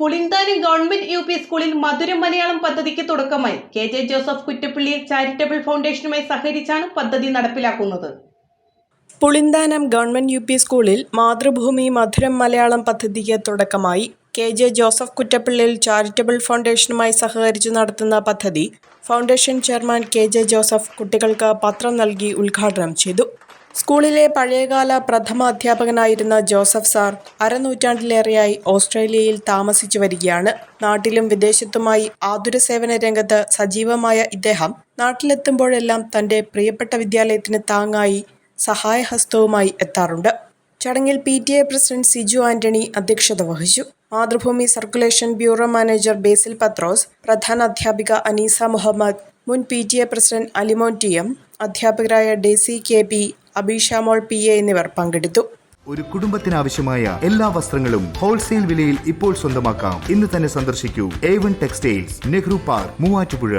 Pulinthanam government U P സ്കൂളിൽ മധുരം മലയാളം പദ്ധതിക്ക് തുടക്കമായി. K J Joseph Kuttappally charitable ഫൗണ്ടേഷനുമായി സഹകരിച്ചാണ് പദ്ധതി നടപ്പിലാക്കുന്നത്. പുളിന്താനം ഗവൺമെന്റ് യു പി സ്കൂളിൽ മാതൃഭൂമി മധുരം മലയാളം പദ്ധതിക്ക് തുടക്കമായി. കെ ജെ ജോസഫ് കുറ്റപ്പള്ളിയിൽ ചാരിറ്റബിൾ ഫൗണ്ടേഷനുമായി സഹകരിച്ച് നടത്തുന്ന പദ്ധതി foundation chairman K J Joseph കുട്ടികൾക്ക് പത്രം നൽകി ഉദ്ഘാടനം ചെയ്തു. സ്കൂളിലെ പഴയകാല പ്രഥമ അധ്യാപകനായിരുന്ന ജോസഫ് സാർ അരനൂറ്റാണ്ടിലേറെയായി ഓസ്ട്രേലിയയിൽ താമസിച്ചു വരികയാണ്. നാട്ടിലും വിദേശത്തുമായി ആതുര സേവന രംഗത്ത് സജീവമായ ഇദ്ദേഹം നാട്ടിലെത്തുമ്പോഴെല്ലാം തന്റെ പ്രിയപ്പെട്ട വിദ്യാലയത്തിന് താങ്ങായി സഹായഹസ്തവുമായി എത്താറുണ്ട്. ചടങ്ങിൽ P T A president Siju Antony അധ്യക്ഷത വഹിച്ചു. Mathrubhumi circulation bureau manager Basil Pathrose പ്രധാന അധ്യാപിക അനീസ മുഹമ്മദ് മുൻ P T A president Alimon T M അധ്യാപകരായ Daisy K P Abeeshamol P A എന്നിവർ പങ്കെടുത്തു. ഒരു കുടുംബത്തിനാവശ്യമായ എല്ലാ വസ്ത്രങ്ങളും ഹോൾസെയിൽ വിലയിൽ ഇപ്പോൾ സ്വന്തമാക്കാം. ഇന്ന് തന്നെ സന്ദർശിക്കൂ. A one textiles Nehru park Muvattupuzha.